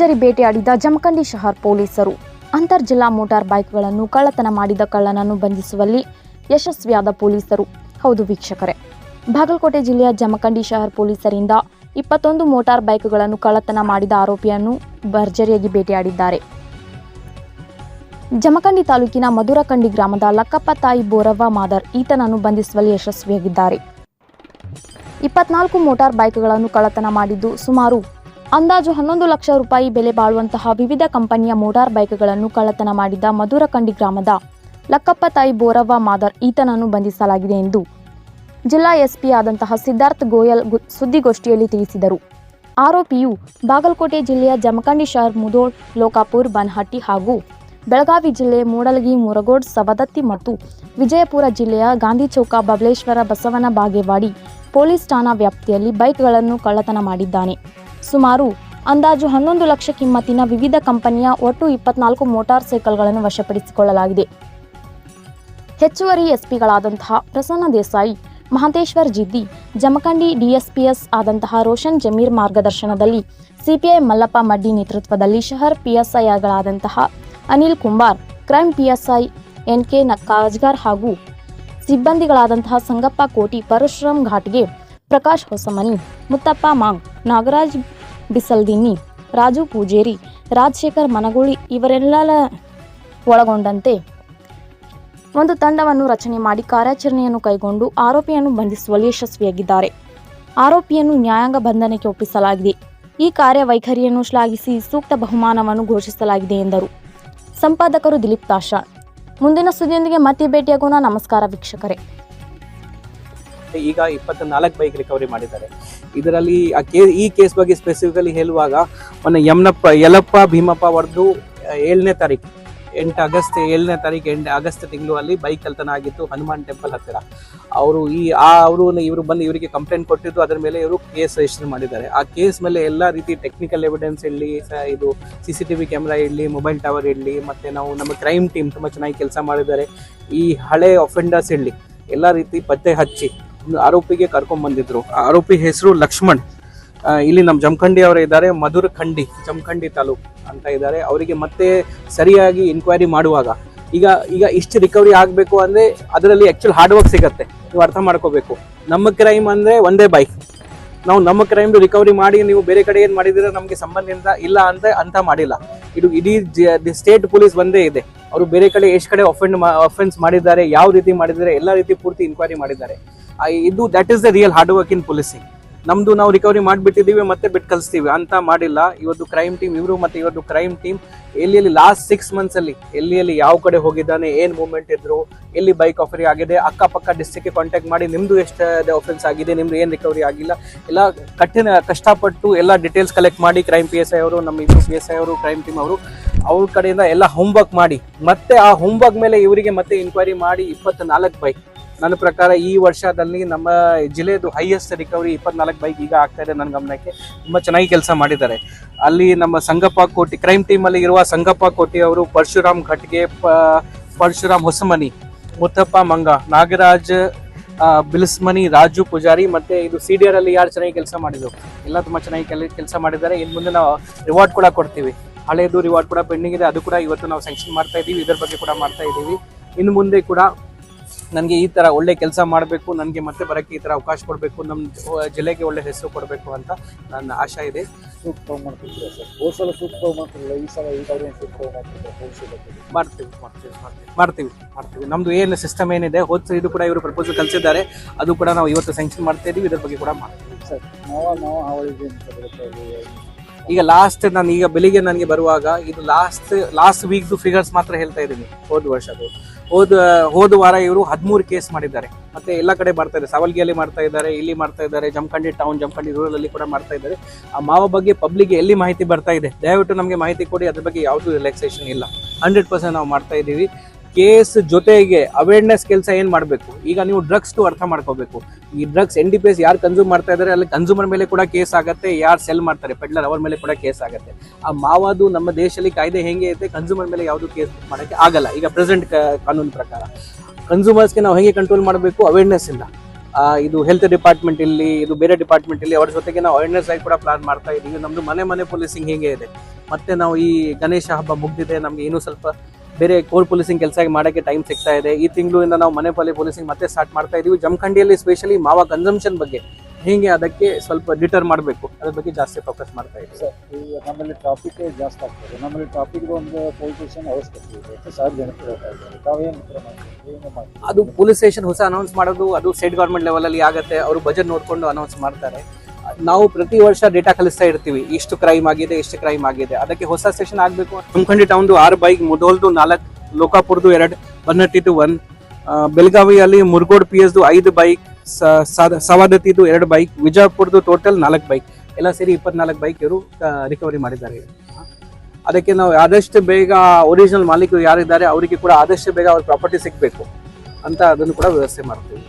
ಭರ್ಜರಿ ಭೇಟಿಯಾಡಿದ ಜಮಖಂಡಿ ಶಹರ್ ಪೊಲೀಸರು. ಅಂತರ್ ಜಿಲ್ಲಾ ಮೋಟಾರ್ ಬೈಕ್ಗಳನ್ನು ಕಳ್ಳತನ ಮಾಡಿದ ಕಳ್ಳನನ್ನು ಬಂಧಿಸುವಲ್ಲಿ ಯಶಸ್ವಿಯಾದ ಪೊಲೀಸರು. ಹೌದು ವೀಕ್ಷಕರೇ. ಬಾಗಲಕೋಟೆ ಜಿಲ್ಲೆಯ ಜಮಖಂಡಿ ಶಹರ್ ಪೊಲೀಸರಿಂದ ಇಪ್ಪತ್ತೊಂದು ಮೋಟಾರ್ ಬೈಕ್ಗಳನ್ನು ಕಳ್ಳತನ ಮಾಡಿದ ಆರೋಪಿಯನ್ನು ಭರ್ಜರಿಯಾಗಿ ಭೇಟಿಯಾಡಿದ್ದಾರೆ ಜಮಖಂಡಿ ತಾಲೂಕಿನ ಮಧುರಕಂಡಿ ಗ್ರಾಮದ ಲಕ್ಕಪ್ಪ ತಾಯಿ ಬೋರವ್ವ ಮಾದರ್ ಈತನನ್ನು ಬಂಧಿಸುವಲ್ಲಿ ಯಶಸ್ವಿಯಾಗಿದ್ದಾರೆ. ಇಪ್ಪತ್ನಾಲ್ಕು ಮೋಟಾರ್ ಬೈಕ್ಗಳನ್ನು ಕಳ್ಳತನ ಮಾಡಿದ್ದು ಸುಮಾರು ಅಂದಾಜು ಹನ್ನೊಂದು ಲಕ್ಷ ರೂಪಾಯಿ ಬೆಲೆ ಬಾಳುವಂತಹ ವಿವಿಧ ಕಂಪನಿಯ ಮೋಟಾರ್ ಬೈಕ್ಗಳನ್ನು ಕಳ್ಳತನ ಮಾಡಿದ ಮಧುರಕಂಡಿ ಗ್ರಾಮದ ಲಕ್ಕಪ್ಪ ತಾಯಿ ಬೋರವ್ವ ಮಾದರ್ ಈತನನ್ನು ಬಂಧಿಸಲಾಗಿದೆ ಎಂದು ಜಿಲ್ಲಾ ಎಸ್ಪಿ ಆದಂತಹ ಸಿದ್ಧಾರ್ಥ್ ಗೋಯಲ್ ಸುದ್ದಿಗೋಷ್ಠಿಯಲ್ಲಿ ತಿಳಿಸಿದರು. ಆರೋಪಿಯು ಬಾಗಲಕೋಟೆ ಜಿಲ್ಲೆಯ ಜಮಖಂಡಿ ಶಹರ್ ಮುದೋಳ್ ಲೋಕಾಪುರ್, ಬನ್ಹಟ್ಟಿ ಹಾಗೂ ಬೆಳಗಾವಿ ಜಿಲ್ಲೆ ಮೂಡಲಗಿ, ಮುರಗೋಡ್, ಸವದತ್ತಿ ಮತ್ತು ವಿಜಯಪುರ ಜಿಲ್ಲೆಯ ಗಾಂಧಿ ಚೌಕ, ಬಬಲೇಶ್ವರ ಬಸವನ ಬಾಗೇವಾಡಿ ಪೊಲೀಸ್ ಠಾಣಾ ವ್ಯಾಪ್ತಿಯಲ್ಲಿ ಬೈಕ್ಗಳನ್ನು ಕಳ್ಳತನ ಮಾಡಿದ್ದಾನೆ. ಸುಮಾರು ಅಂದಾಜು ಹನ್ನೊಂದು ಲಕ್ಷ ಕಿಮ್ಮತ್ತಿನ ವಿವಿಧ ಕಂಪನಿಯ ಒಟ್ಟು ಇಪ್ಪತ್ನಾಲ್ಕು ಮೋಟಾರ್ ಸೈಕಲ್ಗಳನ್ನು ವಶಪಡಿಸಿಕೊಳ್ಳಲಾಗಿದೆ. ಹೆಚ್ಚುವರಿ ಎಸ್ಪಿಗಳಾದಂತಹ ಪ್ರಸನ್ನ ದೇಸಾಯಿ, ಮಹಂತೇಶ್ವರ್ ಜಿದ್ದಿ, ಜಮಖಂಡಿ ಡಿಎಸ್ಪಿಎಸ್ ಆದಂತಹ ರೋಷನ್ ಜಮೀರ್ ಮಾರ್ಗದರ್ಶನದಲ್ಲಿ ಸಿಪಿಐ ಮಲ್ಲಪ್ಪ ಮಡ್ಡಿ ನೇತೃತ್ವದಲ್ಲಿ ಶಹರ್ ಪಿಎಸ್ಐಗಳಾದಂತಹ Anil Kumbar crime PSI N K Kajgar ಹಾಗೂ ಸಿಬ್ಬಂದಿಗಳಾದಂತಹ ಸಂಗಪ್ಪ ಕೋಟಿ ಪರಶುರಾಮ್ ಘಾಟ್ಗೆ ಪ್ರಕಾಶ್ ಹೊಸಮನಿ, ಮುತ್ತಪ್ಪ ಮಾಂಗ್, ನಾಗರಾಜ್ ಬಿಸಲ್ದಿನ್ನಿ, ರಾಜು ಪೂಜೇರಿ, ರಾಜಶೇಖರ್ ಮನಗೂಳಿ ಇವರೆಲ್ಲ ಒಳಗೊಂಡಂತೆ ಒಂದು ತಂಡವನ್ನು ರಚನೆ ಮಾಡಿ ಕಾರ್ಯಾಚರಣೆಯನ್ನು ಕೈಗೊಂಡು ಆರೋಪಿಯನ್ನು ಬಂಧಿಸುವಲ್ಲಿ ಯಶಸ್ವಿಯಾಗಿದ್ದಾರೆ. ಆರೋಪಿಯನ್ನು ನ್ಯಾಯಾಂಗ ಬಂಧನಕ್ಕೆ ಒಪ್ಪಿಸಲಾಗಿದೆ. ಈ ಕಾರ್ಯವೈಖರಿಯನ್ನು ಶ್ಲಾಘಿಸಿ ಸೂಕ್ತ ಬಹುಮಾನವನ್ನು ಘೋಷಿಸಲಾಗಿದೆ ಎಂದರು. ಸಂಪಾದಕರು ದಿಲೀಪ್ ತಾಷಾ ಮುಂದಿನ ಸುದ್ದಿಯೊಂದಿಗೆ ಮತ್ತೆ ಭೇಟಿಯಾಗೋಣ. ನಮಸ್ಕಾರ ವೀಕ್ಷಕರೇ. ಈಗ ಇಪ್ಪತ್ತ ನಾಲ್ಕು ಬೈಕ್ ರಿಕವರಿ ಮಾಡಿದ್ದಾರೆ. ಇದರಲ್ಲಿ ಆ ಕೇ ಈ ಕೇಸ್ ಬಗ್ಗೆ ಸ್ಪೆಸಿಫಿಕಲಿ ಹೇಳುವಾಗ, ಮೊನ್ನೆ ಯಮನಪ್ಪ, ಯಲಪ್ಪ ಭೀಮಪ್ಪ ಹೊಡೆದು ಏಳನೇ ತಾರೀಕು, ಎಂಟು ಆಗಸ್ಟ್, ಏಳನೇ ತಾರೀಕು, ಎಂಟು ಆಗಸ್ಟ್ ತಿಂಗಳು ಅಲ್ಲಿ ಬೈಕ್ ಕಲ್ತನ ಆಗಿತ್ತು ಹನುಮಾನ್ ಟೆಂಪಲ್ ಹತ್ತಿರ. ಅವರು ಈ, ಆ, ಅವರು ಇವರು ಬಂದು ಇವರಿಗೆ ಕಂಪ್ಲೇಂಟ್ ಕೊಟ್ಟಿದ್ದು, ಅದರ ಮೇಲೆ ಇವರು ಕೇಸ್ ರಿಜಿಸ್ಟರ್ ಮಾಡಿದ್ದಾರೆ. ಆ ಕೇಸ್ ಮೇಲೆ ಎಲ್ಲ ರೀತಿ ಟೆಕ್ನಿಕಲ್ ಎವಿಡೆನ್ಸ್ ಇರಲಿ ಇದು C C T V camera ಇರಲಿ ಮೊಬೈಲ್ ಟವರ್ ಇರಲಿ, ಮತ್ತು ನಾವು ನಮ್ಮ ಕ್ರೈಮ್ ಟೀಮ್ ತುಂಬ ಚೆನ್ನಾಗಿ ಕೆಲಸ ಮಾಡಿದ್ದಾರೆ. ಈ ಹಳೆ ಅಫೆಂಡರ್ಸ್ ಇರಲಿ, ಎಲ್ಲ ರೀತಿ ಪತ್ತೆ ಹಚ್ಚಿ ಆರೋಪಿಗೆ ಕರ್ಕೊಂಡ್ ಬಂದಿದ್ರು. ಆರೋಪಿ ಹೆಸರು ಲಕ್ಷ್ಮಣ್. ಇಲ್ಲಿ ನಮ್ಮ ಜಮಖಂಡಿ ಅವರ ಇದ್ದಾರೆ, ಮಧುರ ಖಂಡಿ, ಜಮಖಂಡಿ ತಾಲೂಕ್ ಅಂತ ಇದ್ದಾರೆ. ಅವರಿಗೆ ಮತ್ತೆ ಸರಿಯಾಗಿ ಇನ್ಕ್ವೈರಿ ಮಾಡುವಾಗ, ಈಗ ಈಗ ಇಷ್ಟು ರಿಕವರಿ ಆಗಬೇಕು ಅಂದ್ರೆ ಅದರಲ್ಲಿ ಆಕ್ಚುಲ್ ಹಾರ್ಡ್ ವರ್ಕ್ ಸಿಗತ್ತೆ. ನೀವು ಅರ್ಥ ಮಾಡ್ಕೋಬೇಕು. ನಮ್ಮ ಕ್ರೈಮ್ ಅಂದ್ರೆ ಒಂದೇ ಬೈಕ್ ನಾವು ನಮ್ಮ ಕ್ರೈಮ್ ರಿಕವರಿ ಮಾಡಿ, ನೀವು ಬೇರೆ ಕಡೆ ಏನು ಮಾಡಿದ್ರೆ ನಮಗೆ ಸಂಬಂಧ ಇಲ್ಲ ಅಂತ ಅಂತ ಮಾಡಿಲ್ಲ. ಇದು ಇಡೀ ಸ್ಟೇಟ್ ಪೊಲೀಸ್ ಒಂದೇ ಇದೆ. ಅವರು ಬೇರೆ ಕಡೆ, ಎಷ್ಟು ಕಡೆ ಅಫೆಂಡ್ ಅಫೆನ್ಸ್ ಮಾಡಿದ್ದಾರೆ, ಯಾವ ರೀತಿ ಮಾಡಿದ್ದಾರೆ, ಎಲ್ಲ ರೀತಿ ಪೂರ್ತಿ ಇನ್ಕ್ವೈರಿ ಮಾಡಿದ್ದಾರೆ. ಇದು that is the real hard work in policing ನಮ್ದು ನಾವು ರಿಕವರಿ ಮಾಡಿಬಿಟ್ಟಿದ್ದೀವಿ, ಮತ್ತೆ ಬಿಟ್ಟು ಕಲಿಸ್ತೀವಿ. ಅಂತ ಮಾಡಿಲ್ಲ. ಇವತ್ತು ಕ್ರೈಮ್ ಟೀಮ್ ಇವರು ಮತ್ತೆ ಇವತ್ತು ಕ್ರೈಮ್ ಟೀಮ್ ಎಲ್ಲಿ ಲಾಸ್ಟ್ ಸಿಕ್ಸ್ ಮಂತ್ಸ್ ಅಲ್ಲಿ, ಎಲ್ಲಿ ಯಾವ ಕಡೆ ಹೋಗಿದ್ದಾನೆ, ಏನ್ ಮೂವ್ಮೆಂಟ್ ಇದ್ರು, ಎಲ್ಲಿ ಬೈಕ್ ಆಫರಿ ಆಗಿದೆ, ಅಕ್ಕಪಕ್ಕ ಡಿಸ್ಟಿಕ್ ಕಾಂಟ್ಯಾಕ್ಟ್ ಮಾಡಿ, ನಿಮ್ದು ಎಷ್ಟು ಆಫೆನ್ಸ್ ಆಗಿದೆ, ನಿಮ್ದು ಏನು ರಿಕವರಿ ಆಗಿಲ್ಲ. ಎಲ್ಲ ಕಠಿಣ, ಕಷ್ಟಪಟ್ಟು ಎಲ್ಲ ಡೀಟೇಲ್ಸ್ ಕಲೆಕ್ಟ್ ಮಾಡಿ ಕ್ರೈಮ್ ಪಿ ಎಸ್ ಐ ಅವರು, ನಮ್ಮ ಇಬ್ಬರು ಪಿ ಎಸ್ ಐ ಅವರು ಕ್ರೈಮ್ ಟೀಮ್ ಅವರು, ಅವ್ರ ಕಡೆಯಿಂದ ಎಲ್ಲ ಹೋಮ್ವರ್ಕ್ ಮಾಡಿ. ಮತ್ತೆ ಆ ಹೋಮ್ವರ್ಕ್ ಮೇಲೆ ಇವರಿಗೆ ಮತ್ತೆ ಇನ್ಕ್ವೈರಿ ಮಾಡಿ ಇಪ್ಪತ್ತ್ ನಾಲ್ಕು ಬೈಕ್ ನನ್ನ ಪ್ರಕಾರ ಈ ವರ್ಷದಲ್ಲಿ ನಮ್ಮ ಜಿಲ್ಲೆದು ಹೈಯೆಸ್ಟ್ ರಿಕವರಿ ಇಪ್ಪತ್ನಾಲ್ಕು ಬೈಕ್ ಈಗ ಆಗ್ತಾ ಇದೆ ನನ್ನ ಗಮನಕ್ಕೆ. ತುಂಬ ಚೆನ್ನಾಗಿ ಕೆಲಸ ಮಾಡಿದ್ದಾರೆ. ಅಲ್ಲಿ ನಮ್ಮ ಸಂಗಪ್ಪ ಕೋಟಿ ಕ್ರೈಮ್ ಟೀಮಲ್ಲಿ ಇರುವ ಸಂಗಪ್ಪ ಕೋಟಿ ಅವರು ಪರಶುರಾಮ್ ಘಟ್ಗೆ ಪರಶುರಾಮ್ ಹೊಸಮನಿ, ಮುತ್ತಪ್ಪ ಮಂಗ, ನಾಗರಾಜ್ ಬಿಲ್ಸ್ಮನಿ, ರಾಜು ಪೂಜಾರಿ ಮತ್ತು ಇದು ಸಿ ಡಿ ಆರ್ ಅಲ್ಲಿ ಯಾರು ಚೆನ್ನಾಗಿ ಕೆಲಸ ಮಾಡಿದ್ರು. ಎಲ್ಲ ತುಂಬ ಚೆನ್ನಾಗಿ ಕೆಲಸ ಮಾಡಿದ್ದಾರೆ. ಇನ್ನು ಮುಂದೆ ನಾವು ರಿವಾರ್ಡ್ ಕೂಡ ಕೊಡ್ತೀವಿ. ಹಳೆಯದು ರಿವಾರ್ಡ್ ಕೂಡ ಪೆಂಡಿಂಗ್ ಇದೆ. ಅದು ಕೂಡ ಇವತ್ತು ನಾವು ಸ್ಯಾಂಕ್ಷನ್ ಮಾಡ್ತಾ ಇದ್ದೀವಿ ಇದರ ಬಗ್ಗೆ ಕೂಡ ಮಾಡ್ತಾ ಇದ್ದೀವಿ ಇನ್ನು ಮುಂದೆ ಕೂಡ ನನಗೆ ಈ ಥರ ಒಳ್ಳೆ ಕೆಲಸ ಮಾಡಬೇಕು ನನಗೆ ಮತ್ತೆ ಬರೋಕ್ಕೆ ಈ ಥರ ಅವಕಾಶ ಕೊಡಬೇಕು ನಮ್ಮ ಜಿಲ್ಲೆಗೆ ಒಳ್ಳೆ ಹೆಸರು ಕೊಡಬೇಕು ಅಂತ ನನ್ನ ಆಶಾ ಇದೆ. ಸೂಕ್ತ ಮಾಡ್ತೀವಿ ಸರ್? ಹೋದ ಸಲ ಸೂಕ್ತ ಮಾಡ್ತೀವಿ ಈ ಸಲ ಮಾಡ್ತೀವಿ ಮಾಡ್ತೀವಿ ಮಾಡ್ತೀವಿ ಮಾಡ್ತೀವಿ ನಮ್ದು ಏನು ಸಿಸ್ಟಮ್ ಏನಿದೆ ಹೋದ್ಸ ಇದು ಕೂಡ ಇವರು ಪ್ರಪೋಸಲ್ ಕಲಿಸಿದ್ದಾರೆ ಅದು ಕೂಡ ನಾವು ಇವತ್ತು ಸ್ಯಾಂಕ್ಷನ್ ಮಾಡ್ತಾ ಇದೀವಿ ಇದ್ರ ಬಗ್ಗೆ ಕೂಡ ಮಾಡ್ತೀವಿ ಸರ್ ನಾವು ನಾವು ಹಾವಳಿಗೆ. ಈಗ ಲಾಸ್ಟ್ ನಾನು ಈಗ ಬೆಳಿಗ್ಗೆ ನನಗೆ ಬರುವಾಗ ಇದು ಲಾಸ್ಟ್ ಲಾಸ್ಟ್ ವೀಕ್ದು ಫಿಗರ್ಸ್ ಮಾತ್ರ ಹೇಳ್ತಾ ಇದ್ದೀನಿ, ಹೋದ ವರ್ಷದ್ದು. ಹೋದ ಹೋದ ವಾರ ಇವರು ಹದಿಮೂರು ಕೇಸ್ ಮಾಡಿದ್ದಾರೆ. ಮತ್ತೆ ಎಲ್ಲ ಕಡೆ ಮಾಡ್ತಾ ಇದ್ದಾರೆ. ಸಾವಲ್ಗಿಯಲ್ಲಿ ಮಾಡ್ತಾ ಇದ್ದಾರೆ, ಇಲ್ಲಿ ಮಾಡ್ತಾ ಇದ್ದಾರೆ, ಜಮಖಂಡಿ ಟೌನ್ ಜಮಖಂಡಿ ರೂರಲ್ ಅಲ್ಲಿ ಕೂಡ ಮಾಡ್ತಾ ಇದ್ದಾರೆ. ಆ ಮಾವ ಬಗ್ಗೆ ಪಬ್ಲಿಕ್ ಎಲ್ಲಿ ಮಾಹಿತಿ ಬರ್ತಾ ಇದೆ? ದಯವಿಟ್ಟು ನಮಗೆ ಮಾಹಿತಿ ಕೊಡಿ, ಅದ್ರ ಬಗ್ಗೆ ಯಾವುದು ರಿಲ್ಯಾಕ್ಸೇಷನ್ ಇಲ್ಲ. ಹಂಡ್ರೆಡ್ ಪರ್ಸೆಂಟ್ ನಾವು ಮಾಡ್ತಾ ಇದ್ದೀವಿ. ಕೇಸ್ ಜೊತೆಗೆ ಅವೇರ್ನೆಸ್ ಕೆಲಸ ಏನು ಮಾಡಬೇಕು? ಈಗ ನೀವು ಡ್ರಗ್ಸ್ ಅರ್ಥ ಮಾಡ್ಕೋಬೇಕು. ಈ drugs N D P S ಯಾರು ಕನ್ಸ್ಯೂಮ್ ಮಾಡ್ತಾ ಇದ್ದಾರೆ ಅಲ್ಲಿ ಕನ್ಸ್ಯೂಮರ್ ಮೇಲೆ ಕೂಡ ಕೇಸ್ ಆಗುತ್ತೆ ಯಾರು ಸೆಲ್ ಮಾಡ್ತಾರೆ ಪೆಡ್ಲರ್ ಅವ್ರ ಮೇಲೆ ಕೂಡ ಕೇಸ್ ಆಗುತ್ತೆ. ಆ ಮಾವಾದು ನಮ್ಮ ದೇಶದಲ್ಲಿ ಕಾಯ್ದೆ ಹೆಂಗೆ ಇದೆ ಕನ್ಸ್ಯೂಮರ್ ಮೇಲೆ ಯಾವುದು ಕೇಸ್ ಮಾಡೋಕ್ಕೆ ಆಗಲ್ಲ. ಈಗ ಪ್ರೆಸೆಂಟ್ ಕಾನೂನು ಪ್ರಕಾರ. ಕನ್ಸೂಮರ್ಸ್ಗೆ ನಾವು ಹೇಗೆ ಕಂಟ್ರೋಲ್ ಮಾಡಬೇಕು? ಅವೇರ್ನೆಸ್ ಆ, ಇದು ಹೆಲ್ತ್ ಡಿಪಾರ್ಟ್ಮೆಂಟ್ ಇಲ್ಲಿ ಇದು ಬೇರೆ ಡಿಪಾರ್ಟ್ಮೆಂಟ್ ಇಲ್ಲಿ ಅವ್ರ ಜೊತೆಗೆ ನಾವು ಅವೇರ್ನೆಸ್ ಆಗಿ ಕೂಡ ಪ್ಲಾನ್ ಮಾಡ್ತಾ ಇದ್ದೀವಿ ನಮ್ದು ಮನೆ ಮನೆ ಪೊಲೀಸಿಂಗ್ ಹೇಗೆ ಇದೆ? ಮತ್ತೆ ನಾವು ಈ ಗಣೇಶ ಹಬ್ಬ ಮುಗ್ದಿದೆ ನಮ್ಗೆ ಇನ್ನೂ ಸ್ವಲ್ಪ ಬೇರೆ ಕೋರ್ ಪೊಲೀಸಿಂಗ್ ಕೆಲಸ ಮಾಡೋಕ್ಕೆ ಟೈಮ್ ಸಿಗ್ತಾ ಇದೆ. ಈ ತಿಂಗಳಿಂದ ನಾವು ಮನೆಪಾಲಿ ಪೊಲೀಸಿಂಗ್ ಮತ್ತೆ ಸ್ಟಾರ್ಟ್ ಮಾಡ್ತಾ ಇದೀವಿ. ಜಮಖಂಡಿಯಲ್ಲಿ ಸ್ಪೆಷಲಿ ಮಾವ ಕನ್ಸಂಪ್ಷನ್ ಬಗ್ಗೆ ಹೀಗೆ ಅದಕ್ಕೆ ಸ್ವಲ್ಪ ಡಿಟರ್ ಮಾಡಬೇಕು. ಅದ್ರ ಬಗ್ಗೆ ಜಾಸ್ತಿ ಫೋಕಸ್ ಮಾಡ್ತಾ ಇದ್ದೀವಿ ಸರ್ ಈಗ ನಮ್ಮಲ್ಲಿ ಟ್ರಾಫಿಕ್ ಜಾಸ್ತಿ ಆಗ್ತದೆ ನಮ್ಮಲ್ಲಿ ಟ್ರಾಫಿಕ್ ಒಂದು ಪೊಲೀಸ್ ಸ್ಟೇಷನ್ ಅವಶ್ಯಕತೆ ಇದೆ ಸಾವಿರ ತಾವೇನು ಅದು ಪೊಲೀಸ್ ಸ್ಟೇಷನ್ ಹೊಸ ಅನೌನ್ಸ್ ಮಾಡೋದು ಅದು ಸ್ಟೇಟ್ ಗೌರ್ಮೆಂಟ್ ಲೆವೆಲಲ್ಲಿ ಆಗುತ್ತೆ. ಅವರು ಬಜೆಟ್ ನೋಡಿಕೊಂಡು ಅನೌನ್ಸ್ ಮಾಡ್ತಾರೆ. ನಾವು ಪ್ರತಿ ವರ್ಷ ಡೇಟಾ ಕಲಿಸ್ತಾ ಇರ್ತೀವಿ. ಇಷ್ಟು ಕ್ರೈಮ್ ಆಗಿದೆ, ಇಷ್ಟು ಕ್ರೈಮ್ ಆಗಿದೆ. ಅದಕ್ಕೆ ಹೊಸ ಸೆಷನ್ ಆಗಬೇಕು. ತುಮಕಂಡಿ ಟೌನ್ದು ಆರು ಬೈಕ್ ಮುದೋಲ್ದು ನಾಲ್ಕು, ಲೋಕಾಪುರದು ಎರಡು, ಬನ್ನಟ್ಟಿದು ಒನ್ ಬೆಳಗಾವಿಯಲ್ಲಿ ಮುರುಗೋಡ್ ಪಿ ಎಸ್ದು ಐದು ಬೈಕ್ ಸವಾದತಿದು ಎರಡು ಬೈಕ್ ವಿಜಯಪುರದು ಟೋಟಲ್ ನಾಲ್ಕು ಬೈಕ್ ಎಲ್ಲ ಸೇರಿ ಇಪ್ಪತ್ನಾಲ್ಕು ಬೈಕ್ ಇವರು ರಿಕವರಿ ಮಾಡಿದ್ದಾರೆ. ಅದಕ್ಕೆ ನಾವು ಆದಷ್ಟು ಬೇಗ ಒರಿಜಿನಲ್ ಮಾಲೀಕರು ಯಾರಿದ್ದಾರೆ, ಅವರಿಗೆ ಕೂಡ ಆದಷ್ಟು ಬೇಗ ಅವ್ರ ಪ್ರಾಪರ್ಟಿ ಸಿಗಬೇಕು ಅಂತ ಅದನ್ನು ಕೂಡ ವ್ಯವಸ್ಥೆ ಮಾಡ್ತೀವಿ.